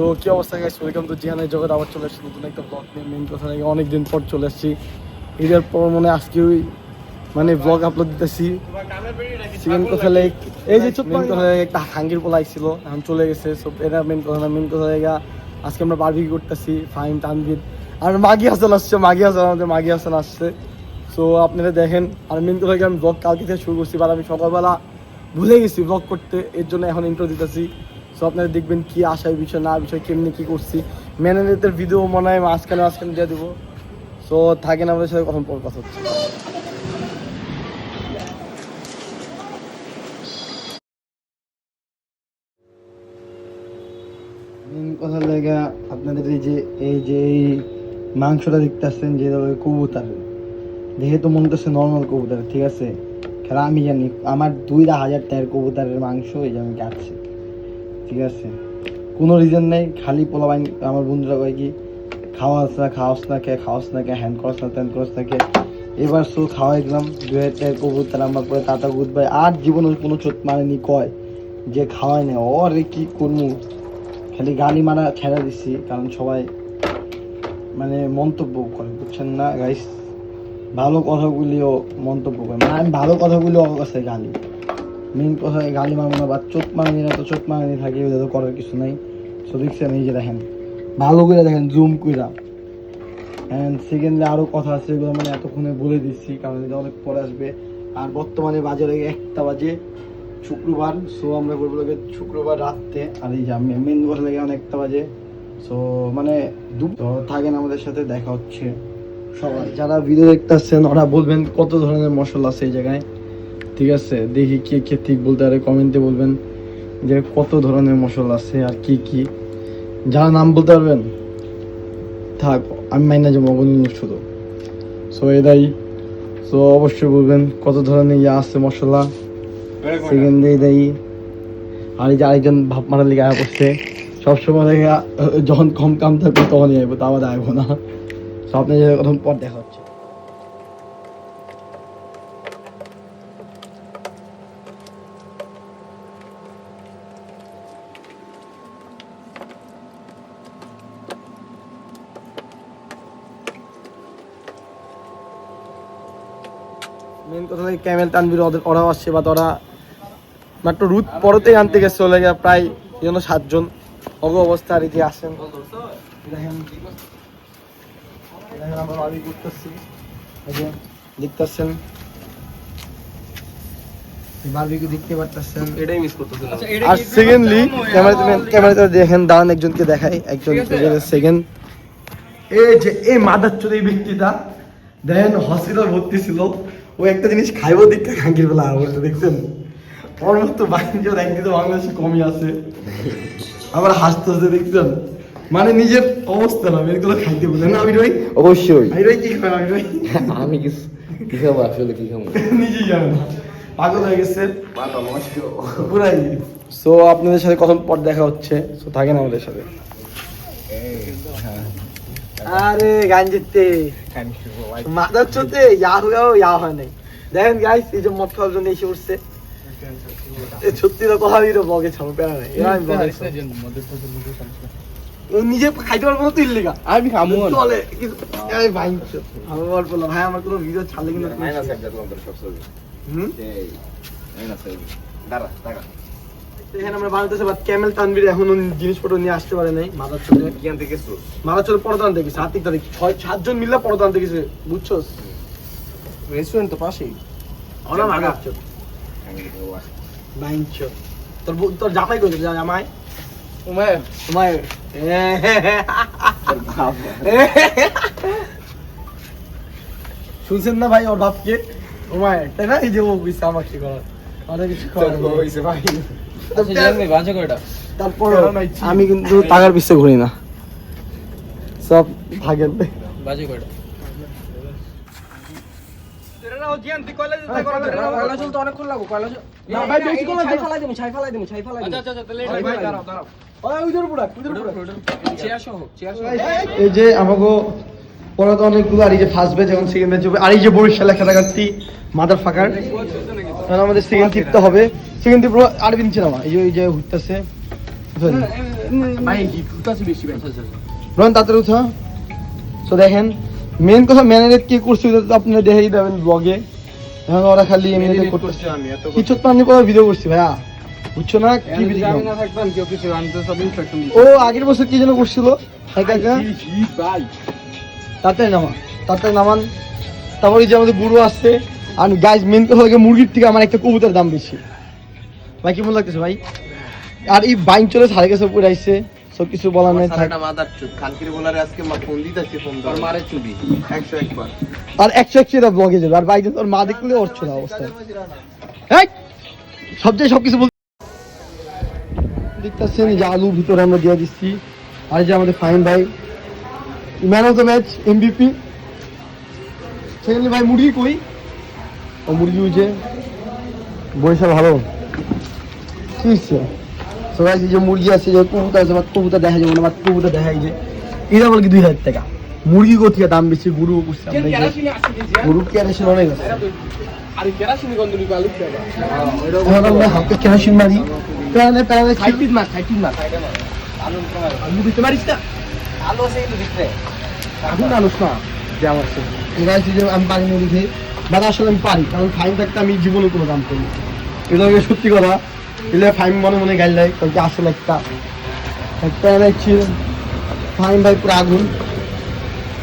So কি অবস্থা guys welcome to জিহানের জগৎ আবার চলে আসছি নতুন একটা ব্লগ নিয়ে। মেন কথা নাকি অনেকদিন পর চলে আসছি। ঈদের পর মনে আজকে ওই মানে ব্লগ আপলোড দিতেছি। সেকেন্ড কথা লাইক এই যে মেন কথা একটা হাঙ্গির পোলা ছিল এখন চলে গেছে। সো এটা মেন কথা না মেন কথা জায়গা আজকে আমরা বারবি করতেছি ফাইন তানবির আর মাগি হাসান আসছে মাগি হাসান আমাদের মাগি হাসান আসছে। সো আপনারা দেখেন আর মেন কথা আমি ব্লগ কালকে থেকে শুরু করছি বাট আমি সকালবেলা ভুলে গেছি ব্লগ করতে এর জন্য এখন ইন্ট্রো দিতেছি। সো আপনারা দেখবেন কি আশায় বিষয়, না বিষয়, কেমনি কি করছি। ম্যানেজারদের ভিডিও মনে হয় মাঝখানে মাঝখানে দিয়ে দেবো। সো থাকেন আমাদের সাথে কখন কথা হচ্ছে। কথা লেগা আপনাদের এই যে এই যে এই মাংসটা দেখতেছেন যে কবুতর। দেখে তো মনে হচ্ছে নর্মাল কবুতর, ঠিক আছে? খেলা আমি জানি, আমার দুই হাজার টাকার কবুতরের মাংস এই যে আমি কাটছি। ঠিক আছে। কোনো রিজন নেই, খালি পোলাবাইন আমার বন্ধুরা কয় কি, খাওয়াস না খাওয়াস না কে, খাওয়াস না কে হ্যান্ড করস না, ত্যান করস না কে। এবার সো খাওয়াই দিলাম, দুই হাজার কবুতর আমার পরে তাতা গুদ ভাই আর জীবনে কোনো চোট মারেনি, কয়, যে খাওয়াই না ওরে কি করব খালি গালি মারা ছেড়ে দিছি, কারণ সবাই মানে মন্তব্য করে, বুঝছেন না গাইস ভালো কথাগুলিও মন্তব্য করে। মানে আমি ভালো কথাগুলি ওর কাছে গালি। মেন কথা গালি মারবো না বা চোট মারানি না তো চোট মারানি থাকে, ওদের তো করার কিছু নাই। সো দেখছেন এই যে দেখেন, ভালো করে দেখেন জুম কইরা। অ্যান্ড সেকেন্ডলি আরও কথা আছে, এগুলো মানে এতক্ষণে বলে দিচ্ছি, কারণ এটা অনেক পরে আসবে। আর বর্তমানে বাজে লাগে একটা বাজে শুক্রবার সো আমরা করব লাগে শুক্রবার রাত্রে। আর এই যে আমি মেন কথা লাগে অনেকটা বাজে। সো মানে তো থাকেন আমাদের সাথে, দেখা হচ্ছে সবাই। যারা ভিডিও দেখতেছেন, ওরা বলবেন কত ধরনের মশলা আছে এই জায়গায়। ঠিক আছে দেখি কে কে ঠিক বলতে পারে কমেন্টে বলবেন যে কত ধরনের মশলা আছে আর কি কি। যারা নাম বলতে পারবেন থাক আমি মাইনা যাব অবনীল শুধু। সো এটাই সো অবশ্যই বলবেন কত ধরনের ইয়ে আছে মশলা। সেকেন্ডে এটাই আর এই যে আরেকজন ভাব মারার লিগে আয়া করছে সবসময় দেখে যখন কম কাম থাকবে তখনই আইবো তা আবার আইবো না। সো আপনাদের এখন পর দেখা হচ্ছে। মেন কথা হলো ক্যামেল তানবির ওদের ওরাও আসছে বা ওরা মাত্র রুট পরতেই আনতে গেছে চলে গেছে প্রায় এই জন্য সাতজন। অগ অবস্থা আর এই যে আসেন। দেখতেছেন। বারবিকিউ দেখতে পারতেছেন। এটাই মিস করতেছিলাম। আর সেকেন্ডলি ক্যামেরাতে ক্যামেরাতে দেখেন দাঁড়ান একজনকে দেখাই একজন সেকেন্ড এই যে এই মাদার চোদ এই ব্যক্তিটা দেখেন হসপিটাল ভর্তি ছিল। ও একটা জিনিস খাইবো দেখতে খাঙ্কির বেলা অবস্থা দেখছেন? ওর মতো বাণিজ্য র্যাঙ্কি তো বাংলাদেশে কমই আছে। আবার হাসতে হাসতে দেখছেন? মানে নিজের অবস্থা না এগুলো খাইতে বলেন আমি রই অবশ্যই। আমি রই কি খাবেন আমি রই আমি কিছু কি খাব আসলে কি খাব? নিজেই জানে না। পাগল হয়ে গেছে। পুরাই। সো আপনাদের সাথে কখন পর দেখা হচ্ছে? সো থাকেন আমাদের সাথে। আরে গান জিততে মাদার চোতে ইয়া হয়েও ইয়া হয় নাই। দেখেন গাইস এই যে মদ খাওয়ার জন্য এসে উঠছে। সত্যি তো কথা দিল ব্লগে ছাড়ো প্যারা নাই। এরা আমি ব্লগে ও নিজে খাইতে পারব না তুই লিগা আমি খামু চলে এই ভাই আমি না, ভাই আমার কোনো ভিডিও ছাড়লে কিন্তু হুম? এখানে আমরা বানাতেছি বাট ক্যামেল তানবির এখনও জিনিসপত্র নিয়ে আসতে পারে নাই। মাদার চলে মাদার চলে পড়া আনতে গেছে হাতিক তারিখ ছয় সাতজন আনতে গেছে রেস্টুরেন্ট তো পাশেই। বাইন তোর জামাই জামাই? শুনছেন না ভাই ওর বাপকে? তাই না? এই যে ও কইছে আমাকে করার। অনেক কিছু করার। কয়টা তারপর আমি কিন্তু টাকার পিছে ঘুরি না। সব ভাগের বাজে কয়টা। এই যে আমাকে পরে তো অনেকগুলো আর এই যে ফার্স্ট ব্যাচ এখন সেকেন্ড ব্যাচ হবে আর এই যে বরিশালে খেলাঘাটটি মাদার ফাঁকার কারণ আমাদের সেকেন্ড টিপতে হবে। সেকেন্ড টিপ আরবিন চিনামা এই যে এই যে ঘুরতেছে। রন তাড়াতাড়ি উঠো। তো দেখেন মেন কথা ম্যানেজেট কি করছে আপনারা দেখেই দেবেন ব্লগে এখন ওরা খালি এমনিতে করতেছে। কিছু আমি কোনো ভিডিও করছি? ভাইয়া। বুঝছ না? কি ও আগের বছর কি যেন করছিল? ভাই? তাড়াতাড়ি নামান তাড়াতাড়ি নামান। তারপরে যে আমাদের বুড়ো আসছে আর গাইজ মেন কথা লাগে মুরগির থেকে আমার একটা কবুতরের দাম বেশি। ভাই কেমন লাগতেছে ভাই? আর এই বাইন চলে সাড়ে গেছে পড়ে আইছে সব কিছু বলার নাই আজকে মা ফোন দিতেছি ফোন তোর মারে চুবি। 100 একবার। আর একশো একশো এটা ব্লগে যাবে। আর বাইরে তোর মা দেখলে ওর ছিল অবস্থা। এই! সবচেয়ে সব কিছু বল দেখতেছেন যে আলু ভিতরে আমরা দিয়ে দিচ্ছি। আর যে আমাদের ফাইন ভাই man of the match MBP সেখানে ভাই মুরগি কই? ও মুরগি উঠে বয়সা ভালো। কি হচ্ছে? সবাই যে মুরগি আছে যে কবুতর আছে বা কবুতর দেখা যাবে না বা কবুতর দেখা যায় এটা বলে কি দুই হাজার টাকা। মুরগি কোথেকে দাম বেশি গরু আমরা গরু কেরাসিন অনেক আছে। আরে কেরাসিনি আমরা মারি। প্যানে খাই খাইতিস না খাইতিস না আলু কমার আলু পারিস না? আলু আছে কিন্তু ভিতরে আগুন মানুষ না যে আমার সাথে যে আমি পারি বাট আসলে আমি পারি কারণ ফাইন থাকতে আমি জীবনে কোনো করি এটা সত্যি কথা। এলে ফাইন মনে মনে গাইল দেয় কারণ কি আসলে একটা একটা হচ্ছে ফাইন ভাই পুরো আগুন।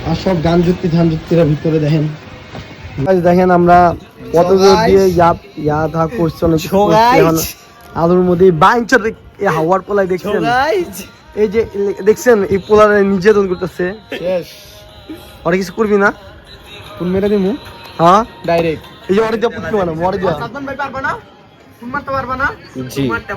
আর সব গান যুক্তি ধান ভিতরে দেখেন। দেখেন আমরা কত দূর দিয়ে ইয়া ইয়া থা করছে অনেক আলুর মধ্যে বাইঞ্চার হাওয়ার পোলাই দেখছেন? এই যে দেখছেন এই পোলার নির্যাতন করতেছে। শেষ। আর কিছু করবি না? তুমি মেরে দিমু? হ্যাঁ? ডাইরেক্ট এই যে অরে যা পুত্র মানে মরে যা সাদমান ভাই পারবা না? মারতে পারবা না? জি। মারতে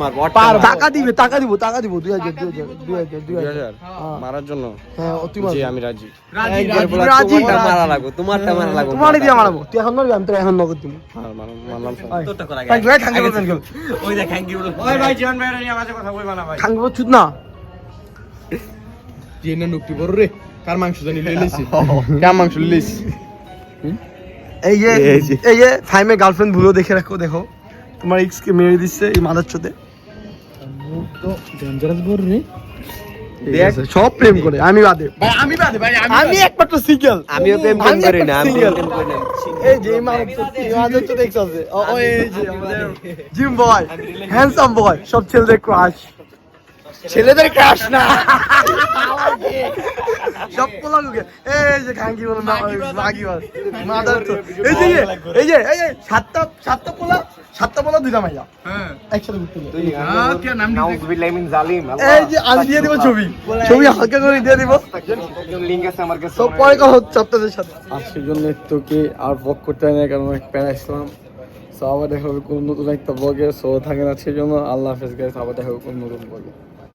মারবো টাকা দিবে টাকা দিব টাকা দিব দুই হাজার দুই হাজার দুই হাজার দুই হাজার। হ্যাঁ। মারার জন্য। হ্যাঁ ও জি আমি রাজি। রাজি একবার রাজি বলা, রাজি। তোমারটা মারা লাগবে তোমারটা মারা লাগবে তোমারই দিয়ে মারাবো তুই এখন মারবি আমি তো এখন নগদ দিব। হ্যাঁ মারলাম মারলাম সব। থ্যাংক ভাই থ্যাংক ইউ ওই দেখ থ্যাংক ইউ ওই ভাই জীবন ভাই নিয়ে মাঝে কথা বলবা না ভাই। থ্যাংক ইউ চুদ না জেনে নুকটি বড় রে। কার মাংস জানি লইছি কার মাংস লইছি এই এই যে। এই যে ফাইমে গার্লফ্রেন্ড ভুলো দেখে রাখো দেখো। তোমার এক্স কে মেরে দিচ্ছে এই মাদার চোদে সব প্রেম করে আমি বাদে। ভাই আমি বাদে ভাই আমি আমি একমাত্র সিঙ্গেল আমিও প্রেম করি না আমি single। প্রেম করি না। এই যে মাদার চোদ এক্স আছে। ও ও এই যে জিম বয় হ্যান্ডসাম বয় সব ছেলেদের ক্রাশ ছেলেদের ক্রাশ না। সব পোলা এই যে খাঙ্কি বলো না মাগি বল। মাদার চোদ এই যে এই যে এই যে সাতটা সাতটা পোলা সাতটা পোলা দুইটা মাইয়া। হ্যাঁ। একসাথে ঘুরতে যাবে। কে নাম দিতে নাউজুবিল্লাহি জালিম এই যে আমি দিয়ে দিব ছবি। ছবি হালকা করে দিয়ে দিব। লিংক আছে আমার কাছে। পরে কথা হচ্ছে আপনাদের সাথে। আর সেজন্য তোকে আর ব্লগ করতে হয় না কারণ অনেক প্যারা ইসলাম? সো আবার দেখা হবে কোন নতুন একটা ব্লগে সো থাকে না সেজন্য আল্লাহ হাফেজ গাইস আবার দেখা হবে কোন নতুন ব্লগে